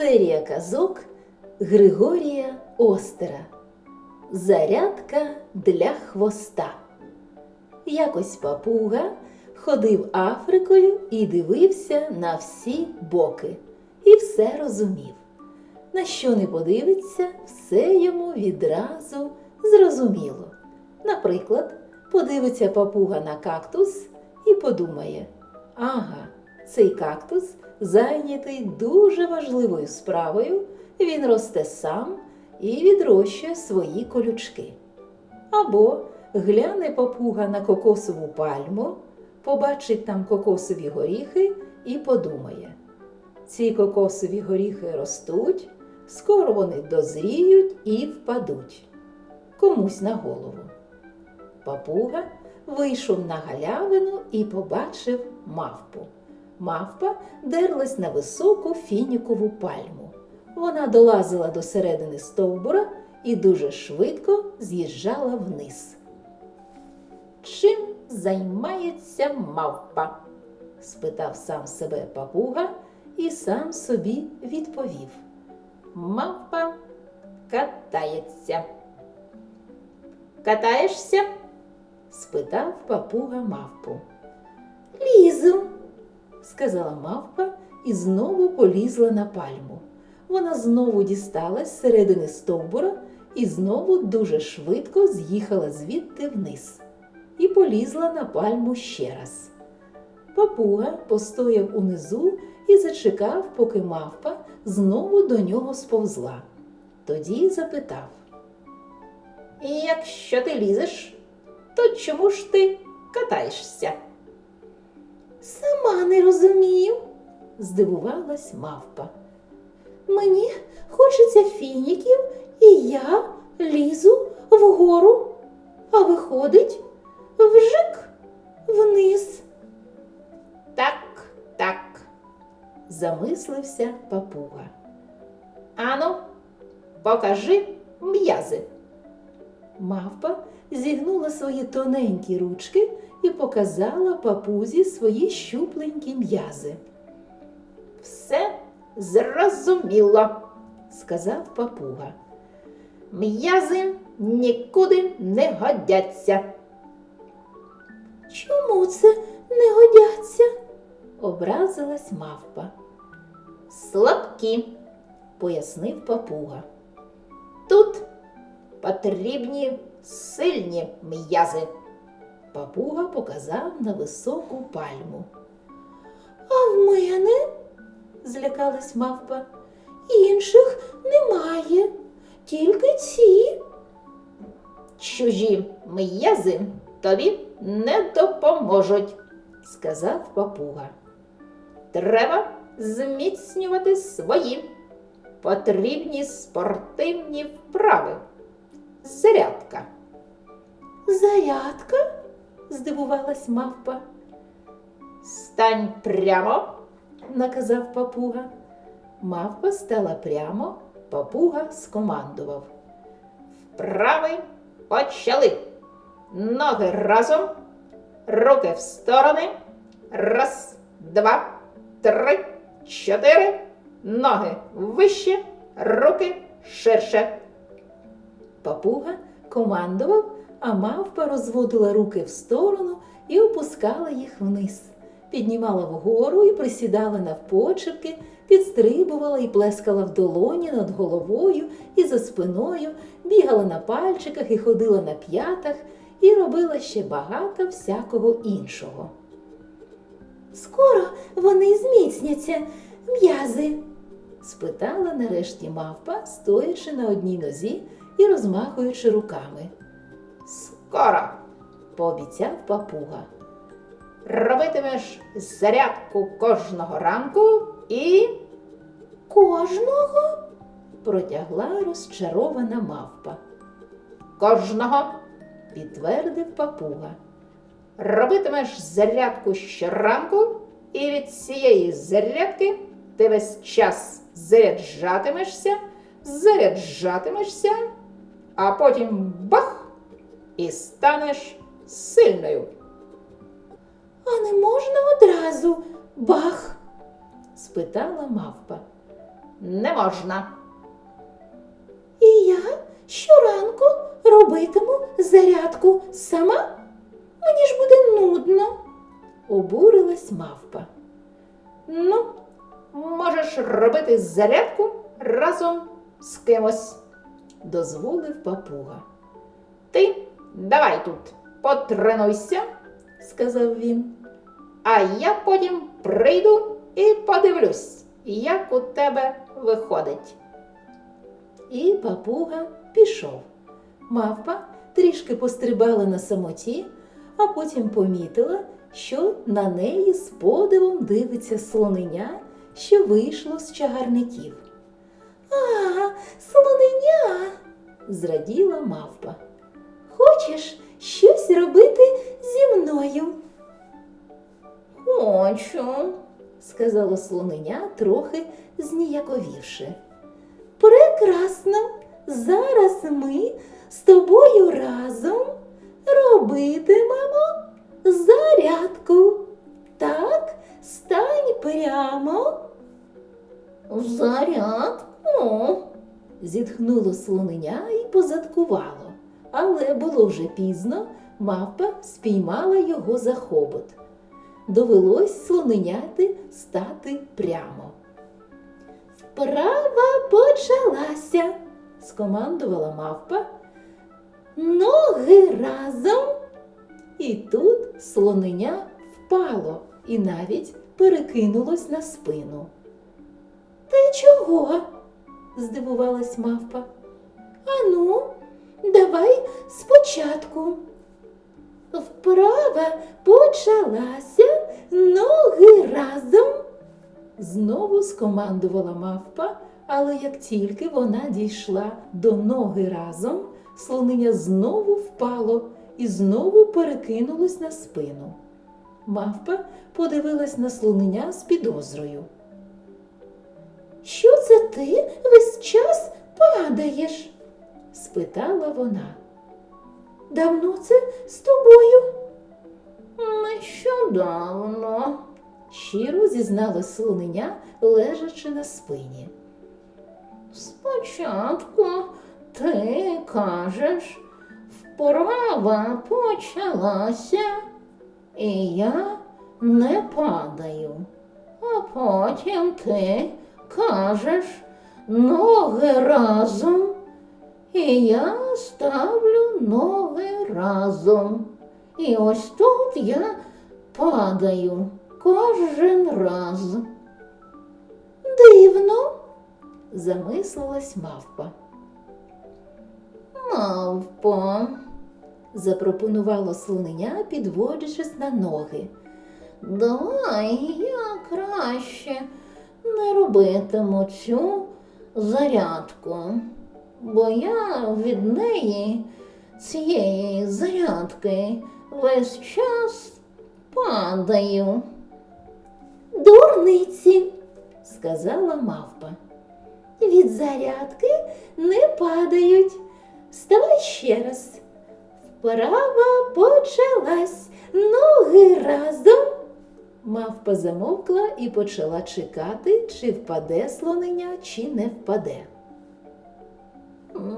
Серія казок Григорія Остера. Зарядка для хвоста. Якось папуга ходив Африкою і дивився на всі боки. І все розумів. На що не подивиться, все йому відразу зрозуміло. Наприклад, подивиться папуга на кактус і подумає: ага, цей кактус зайнятий дуже важливою справою, він росте сам і відрощує свої колючки. Або гляне папуга на кокосову пальму, побачить там кокосові горіхи і подумає: ці кокосові горіхи ростуть, скоро вони дозріють і впадуть комусь на голову. Папуга вийшов на галявину і побачив мавпу. Мавпа дерлась на високу фінікову пальму. Вона долазила до середини стовбура і дуже швидко з'їжджала вниз. Чим займається мавпа? спитав сам себе папуга і сам собі відповів. Мавпа катається. Катаєшся? спитав папуга мавпу. Лізу, сказала мавпа і знову полізла на пальму. Вона знову дісталась з середини стовбура і знову дуже швидко з'їхала звідти вниз і полізла на пальму ще раз. Папуга постояв унизу і зачекав, поки мавпа знову до нього сповзла. Тоді запитав: якщо ти лізеш, то чому ж ти катаєшся? Сама не розумію, здивувалась мавпа. Мені хочеться фініків, і я лізу вгору, а виходить вжик вниз. Так, так, замислився папуга. Ану, покажи м'язи. Мавпа зігнула свої тоненькі ручки і показала папузі свої щупленькі м'язи. Все зрозуміло, сказав папуга. М'язи нікуди не годяться. Чому це не годяться? образилась мавпа. Слабкі, пояснив папуга. Тут потрібні сильні м'язи. Папуга показав на високу пальму. А в мене, злякалась мавпа, інших немає, тільки ці. Чужі м'язи тобі не допоможуть, сказав папуга. Треба зміцнювати свої потрібні спортивні вправи. Зарядка. Зарядка? здивувалась мавпа. Стань прямо, наказав папуга. Мавпа стала прямо, папуга скомандував. Вправи почали. Ноги разом, руки в сторони. Раз, два, три, чотири. Ноги вище, руки ширше. Папуга командував, а мавпа розводила руки в сторону і опускала їх вниз, піднімала вгору і присідала навпочепки, підстрибувала і плескала в долоні над головою і за спиною, бігала на пальчиках і ходила на п'ятах, і робила ще багато всякого іншого. Скоро вони зміцняться, м'язи, спитала нарешті мавпа, стоячи на одній нозі і розмахуючи руками. Скоро, пообіцяв папуга. Робитимеш зарядку кожного ранку і. Кожного? протягла розчарована мавпа. Кожного, підтвердив папуга. Робитимеш зарядку щоранку, і від цієї зарядки ти весь час заряджатимешся, заряджатимешся, а потім бах і станеш сильною. А не можна одразу бах? спитала мавпа. Не можна. І я щоранку робитиму зарядку сама? Мені ж буде нудно, обурилась мавпа. Ну, можеш робити зарядку разом з кимось, дозволив папуга. Ти давай тут потренуйся, сказав він. А я потім прийду і подивлюсь, як у тебе виходить. І папуга пішов. Мавпа трішки пострибала на самоті, а потім помітила, що на неї з подивом дивиться слоненя, що вийшло з чагарників. Зраділа мавпа. Хочеш щось робити зі мною? Хочу, сказала слоненя, трохи зніяковівши. Прекрасно! Зараз ми з тобою разом робитимемо зарядку. Так, стань прямо. Зарядку. Зітхнуло слоненя і позадкувало, але було вже пізно, мавпа спіймала його за хобот. Довелось слоненяти стати прямо. Вправа почалася, скомандувала мавпа. Ноги разом. І тут слоненя впало і навіть перекинулось на спину. Ти чого? Здивувалась мавпа. Ану, давай спочатку. Вправа почалася, ноги разом. Знову скомандувала мавпа, але як тільки вона дійшла до ноги разом, слонення знову впало і знову перекинулось на спину. Мавпа подивилась на слонення з підозрою. Що це ти весь час падаєш? спитала вона. Давно це з тобою? Нещодавно, щиро зізналась слонення, лежачи на спині. Спочатку ти кажеш, вправа почалася, і я не падаю. А потім ти кажеш ноги разом, і я ставлю ноги разом. І ось тут я падаю кожен раз. Дивно, замислилась мавпа. Мавпо, запропонувало слонення, підводячись на ноги. Давай я краще не робитиму цю зарядку, бо я від неї, цієї зарядки, весь час падаю. Дурниці, сказала мавпа. Від зарядки не падають. Вставай ще раз. Вправа почалась, ноги разом. Мавпа замовкла і почала чекати, чи впаде слонення, чи не впаде.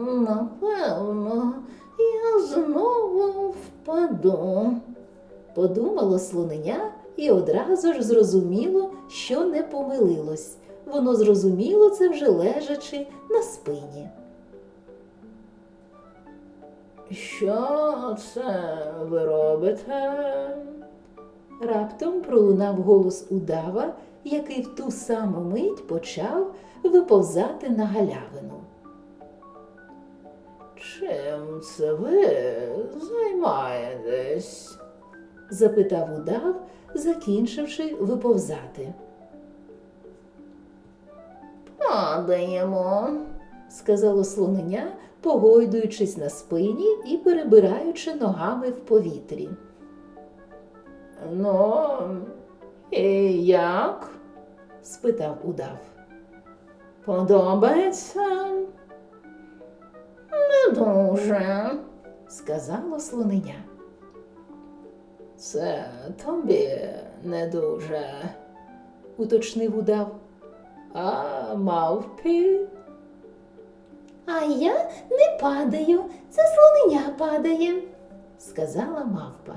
Напевно, я знову впаду, подумало слонення і одразу ж зрозуміло, що не помилилось. Воно зрозуміло це вже лежачи на спині. Що це ви робите? Раптом пролунав голос удава, який в ту саму мить почав виповзати на галявину. Чим це ви займаєтесь? запитав удав, закінчивши виповзати. Падаємо, сказало слоненя, погойдуючись на спині і перебираючи ногами в повітрі. Ну, як? спитав удав. Подобається? Не дуже, сказало слоненя. Це тобі не дуже, уточнив удав. А мавпі? А я не падаю, це слоненя падає, сказала мавпа.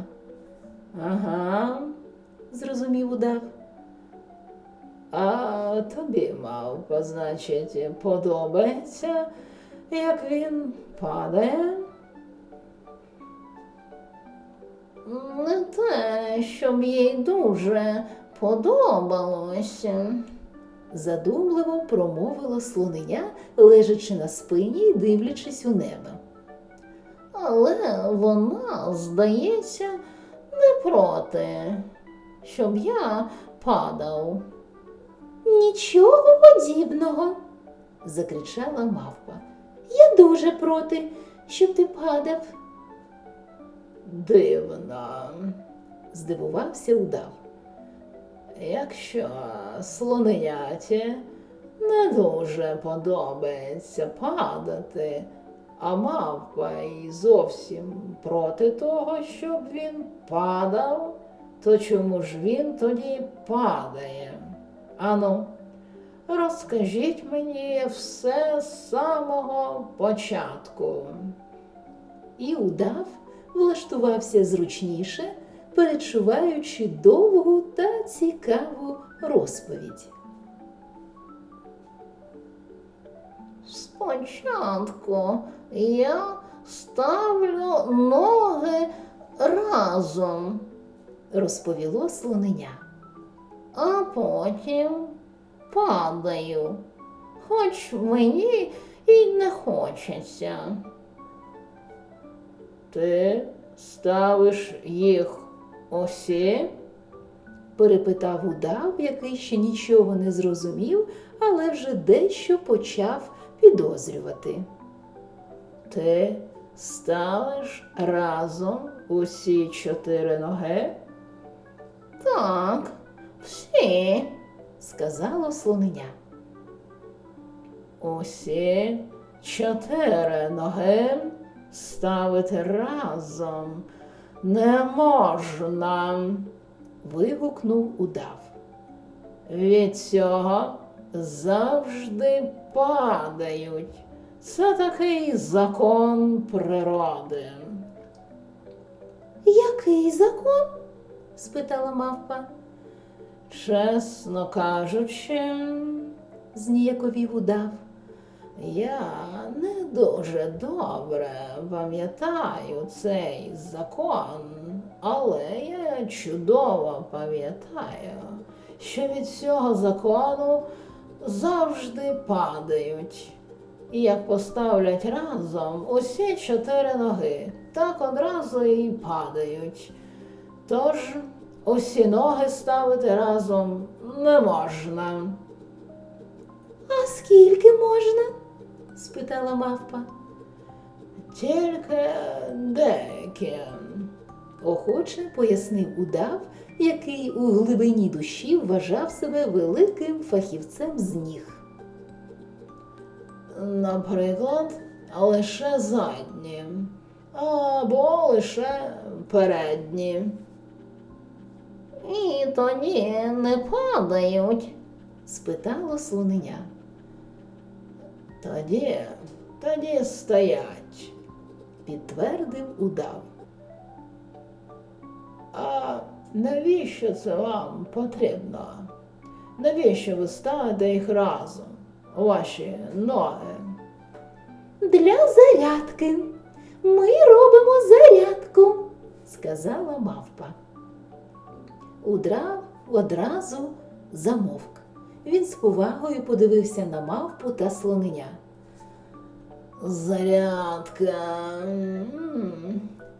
Ага, зрозумів удав. А тобі, мавпа, значить, подобається, як він падає? Не те, щоб їй дуже подобалося, задумливо промовила слоненя, лежачи на спині і дивлячись у небо. Але вона, здається, не проти, щоб я падав. Нічого подібного, закричала мавпа. Я дуже проти, щоб ти падав. Дивно, здивувався удав. Якщо слоненяті не дуже подобається падати, а мавпа й зовсім проти того, щоб він падав, то чому ж він тоді падає? Ану, розкажіть мені все з самого початку. І удав влаштувався зручніше, перечуваючи довгу та цікаву розповідь. Спочатку я ставлю ноги разом, розповіло слоненя, а потім падаю, хоч мені і не хочеться. Ти ставиш їх усі? перепитав удав, який ще нічого не зрозумів, але вже дещо почав підозрювати. Ти ставиш разом усі чотири ноги? Так, всі, сказало слоненя. Усі чотири ноги ставити разом не можна, вигукнув удав. Від цього завжди падають. Це такий закон природи. Який закон? спитала мавпа. Чесно кажучи, зніяковів удав. Я не дуже добре пам'ятаю цей закон, але я чудово пам'ятаю, що від цього закону завжди падають. І як поставлять разом усі чотири ноги, так одразу і падають. Тож усі ноги ставити разом не можна. А скільки можна? спитала мавпа. Тільки деякі, охоче пояснив удав, який у глибині душі вважав себе великим фахівцем з ніг. Наприклад, лише задні або лише передні. І тоді не падають? спитало слоненя. Тоді, тоді стоять, підтвердив удав. А навіщо це вам потрібно? Навіщо ви ставите їх разом, ваші ноги? Для зарядки. Ми робимо зарядку, сказала мавпа. Удрав одразу замовк. Він з повагою подивився на мавпу та слоненя. Зарядка.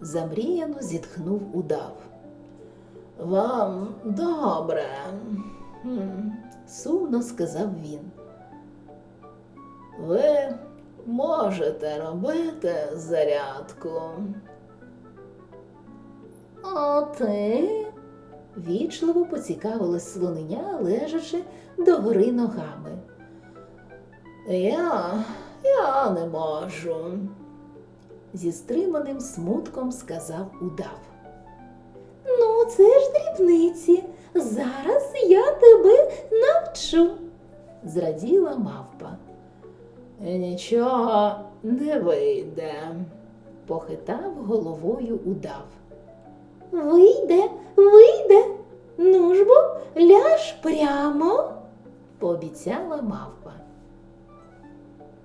замріяно зітхнув удав. Вам добре, сумно сказав він. Ви можете робити зарядку. А ти? Вічливо поцікавилась слоненя, лежачи догори ногами. Я, я не можу, зі стриманим смутком сказав удав. Це ж дрібниці. Зараз я тебе навчу, зраділа мавпа. Нічого не вийде, похитав головою удав. Вийде, вийде. Ну ж бо, ляж прямо, пообіцяла мавпа.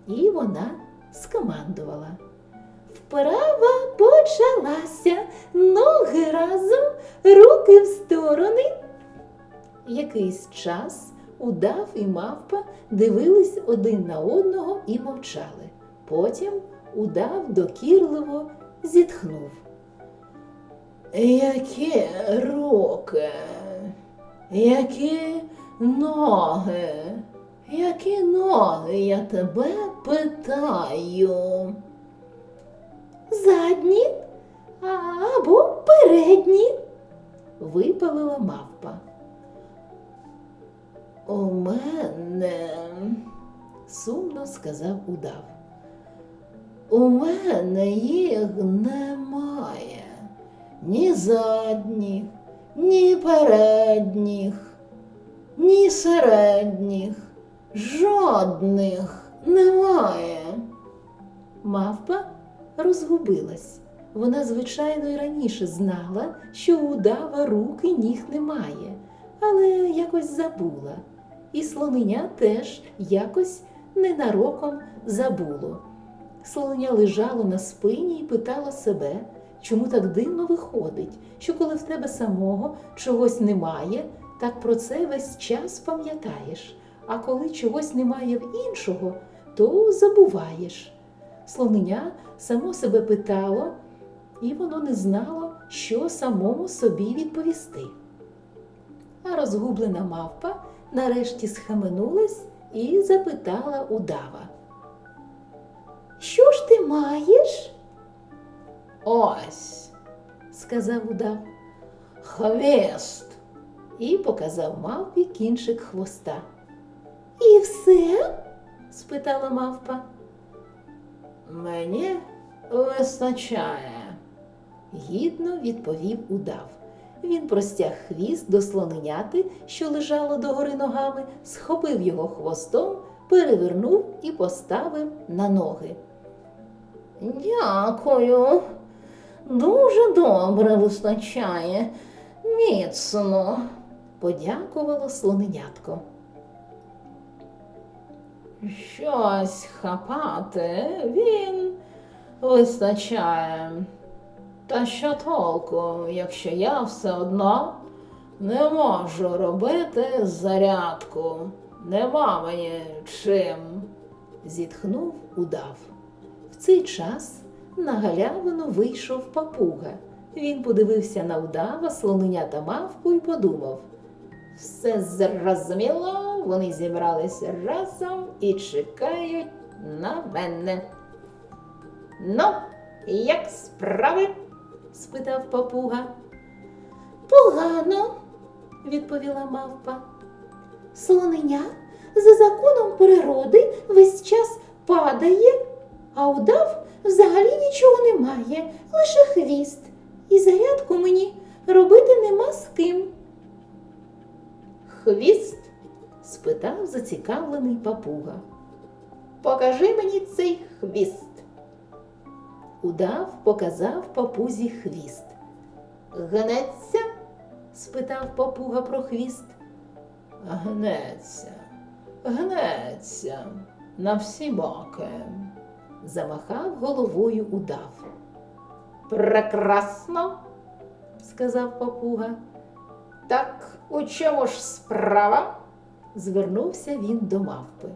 І вона скомандувала. Вправа почалася, ноги разом, руки в сторони. Якийсь час удав і мавпа дивились один на одного і мовчали. Потім удав докірливо зітхнув. Які руки, які ноги, які ноги, я тебе питаю. Задні або передні, випалила мавпа. У мене, сумно сказав удав. У мене їх немає. Ні задніх, ні передніх, ні середніх, жодних немає. Мавпа розгубилась. Вона, звичайно, й раніше знала, що удава рук і ніг немає, але якось забула. І слоненя теж якось ненароком забуло. Слоненя лежало на спині і питало себе, чому так дивно виходить, що коли в тебе самого чогось немає, так про це весь час пам'ятаєш, а коли чогось немає в іншого, то забуваєш. Слоненя само себе питало, і воно не знало, що самому собі відповісти. А розгублена мавпа нарешті схаменулась і запитала удава. Що ж ти маєш? Ось, сказав удав. Хвіст. І показав мавпі кінчик хвоста. І все? спитала мавпа. Мені вистачає, гідно відповів удав. Він простяг хвіст до слоненяти, що лежало догори ногами, схопив його хвостом, перевернув і поставив на ноги. Дякую. Дуже добре вистачає. Міцно, подякувало слоненятко. Щось хапати він вистачає. Та що толку, якщо я все одно не можу робити зарядку. Нема мені чим, зітхнув удав. В цей час на галявину вийшов папуга. Він подивився на удава, слоненя та мавпу і подумав. Все зрозуміло, вони зібралися разом і чекають на мене. Ну, як справи? спитав папуга. Погано, відповіла мавпа. Слоненя за законом природи весь час падає, а удав взагалі нічого немає, лише хвіст. І зарядку мені робити нема з ким. Хвіст? Спитав зацікавлений папуга. Покажи мені цей хвіст. Удав показав папузі хвіст. Гнеться? спитав папуга про хвіст. Гнеться, гнеться на всі боки, замахав головою удав. Прекрасно, сказав папуга. Так у чому ж справа? Звернувся він до мавпи.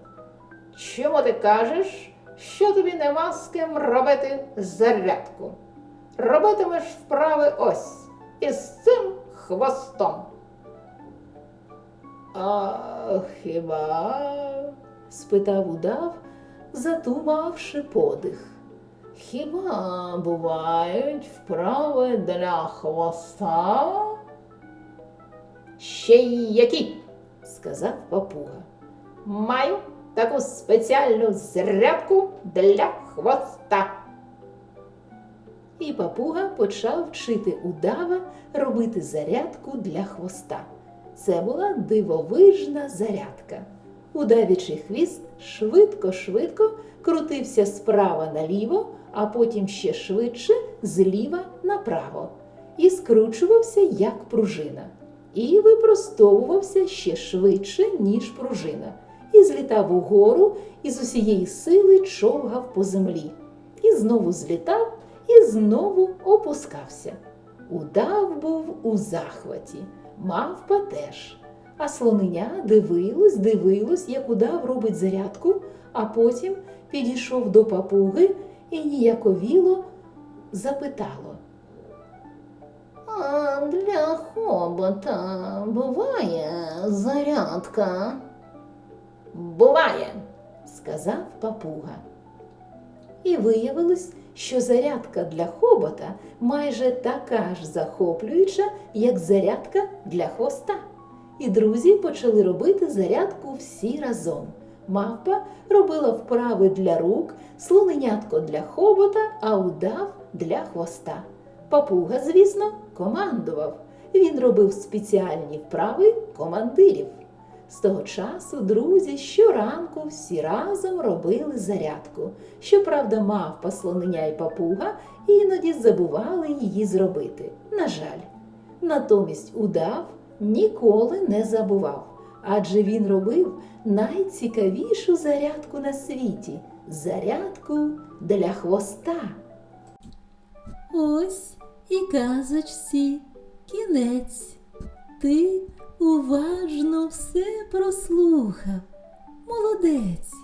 Чому ти кажеш, що тобі нема з ким робити зарядку? Робитимеш вправи ось із цим хвостом. А хіба? спитав удав, затумавши подих. Хіба бувають вправи для хвоста? Ще й які, сказав папуга. Маю таку спеціальну зрядку для хвоста. І папуга почав вчити удава робити зарядку для хвоста. Це була дивовижна зарядка. Удавічий хвіст швидко-швидко крутився справа наліво, а потім ще швидше зліва направо, і скручувався як пружина, і випростовувався ще швидше, ніж пружина, і злітав угору і з усієї сили човгав по землі, і знову злітав, і знову опускався. Удав був у захваті, мавпа теж. А слоненя дивилось, дивилось, як удав робить зарядку, а потім підійшов до папуги і ніяковіло запитало. А для хобота буває зарядка? Буває, сказав папуга. І виявилось, що зарядка для хобота майже така ж захоплююча, як зарядка для хвоста. І друзі почали робити зарядку всі разом. Мавпа робила вправи для рук, слоненятко для хобота, а удав для хвоста. Папуга, звісно, командував. Він робив спеціальні вправи командирів. З того часу друзі щоранку всі разом робили зарядку. Щоправда, мавпа, слоненя і папуга іноді забували її зробити. На жаль, натомість удав ніколи не забував, адже він робив найцікавішу зарядку на світі зарядку для хвоста. Ось і казочці кінець. Ти уважно все прослухав. Молодець.